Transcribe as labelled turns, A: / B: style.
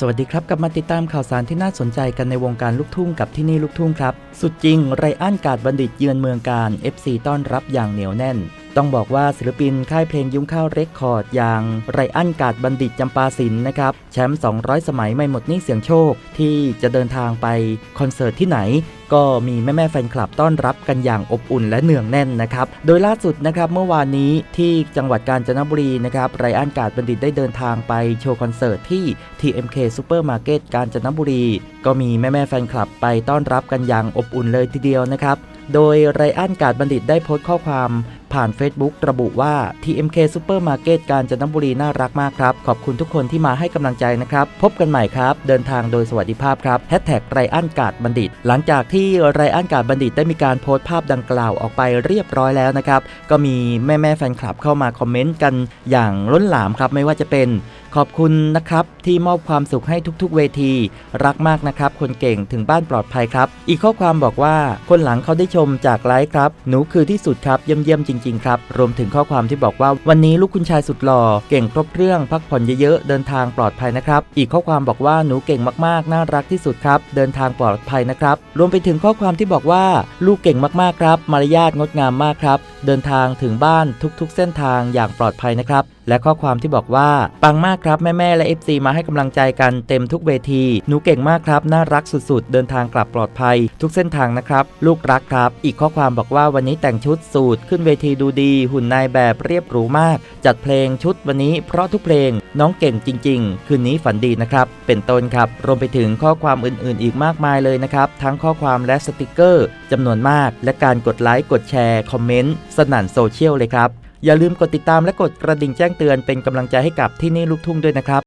A: สวัสดีครับกลับมาติดตามข่าวสารที่น่าสนใจกันในวงการลูกทุ่งกับที่นี่ลูกทุ่งครับ สุดจริงไรอันกาดบัณฑิตเยือนเมืองการ FC ต้อนรับอย่างเหนียวแน่น ต้องบอกว่าศิลปินค่ายเพลงยุ้งข้าวเรคคอร์ดอย่างไรอันกาดบัณฑิตจำปาสินนะครับ แชมป์ 200 สมัยไม่หมดนี่เสียงโชคที่จะเดินทางไปคอนเสิร์ตที่ไหน ก็มีแม่แม่แฟนคลับต้อนรับกันอย่างอบอุ่นและเนืองแน่นนะครับ โดยล่าสุดนะครับเมื่อวานนี้ที่จังหวัดกาญจนบุรีนะครับไรอันกาดบัณฑิตได้เดินทางไปโชว์คอนเสิร์ตที่ TMK Supermarket กาญจนบุรี ก็มีแม่ๆแฟนคลับไปต้อนรับกันอย่างอบอุ่นเลยทีเดียวนะครับ โดยไรอันกาดบัณฑิตได้โพสต์ข้อความผ่าน Facebook ระบุว่า TMK Supermarket กาญจนบุรีน่ารักมากครับ ขอบคุณทุกคนที่มาให้กำลังใจนะครับ พบกันใหม่ครับ เดินทางโดยสวัสดิภาพครับแฮชแท็กไรอันกาดบัณฑิต หลังจากที่ไรอันกาดบัณฑิตได้มีการโพสต์ภาพดังกล่าวออกไปเรียบร้อยแล้วนะครับ ก็มีแม่ๆแฟนคลับเข้ามาคอมเมนต์กันอย่างล้นหลามครับ ไม่ว่าจะเป็นขอบคุณนะครับที่มอบความสุขให้ทุกๆ เวที รักมากนะครับ คนเก่งถึงบ้านปลอดภัยครับ อีกข้อความบอกว่าคนหลังเขาได้ชมจากไลฟ์ครับ หนูคือที่สุดครับเยี่ยมๆจริงๆครับ รวมถึงข้อความที่บอกว่า วันนี้ลูกคุณชายสุดหล่อเก่งครบเรื่อง พักผ่อนเยอะๆเดินทางปลอดภัยนะครับ อีกข้อความบอกว่าหนูเก่งมากๆ น่ารักที่สุดครับ เดินทางปลอดภัยนะครับ รวมไปถึงข้อความที่บอกว่า ลูกเก่งมากๆครับมารยาทงดงามมากครับ เดินทางถึงบ้านทุกๆ เส้นทางอย่างปลอดภัยนะครับ และข้อความที่บอกว่าปังมากครับแม่ๆและ FC มาให้กำลังใจกันเต็มทุกเวที หนูเก่งมากครับ น่ารักสุดๆ เดินทางกลับปลอดภัย ทุกเส้นทางนะครับ ลูกรักครับ อีกข้อความบอกว่าวันนี้แต่งชุดสูตรขึ้นเวทีดูดี หุ่นนายแบบเรียบหรูมาก จัดเพลงชุดวันนี้เพราะทุกเพลงน้องเก่งจริง ๆ คืนนี้ฝันดีนะครับ เป็นต้นครับ รวมไปถึงข้อความอื่นๆ อีกมากมายเลยนะครับ ทั้งข้อความและสติกเกอร์จำนวนมาก และการกดไลค์กดแชร์คอมเมนต์สนั่นโซเชียลเลยครับ อย่าลืมกดติดตามและกดกระดิ่งแจ้งเตือนเป็นกำลังใจให้กับที่นี่ลูกทุ่งด้วยนะครับ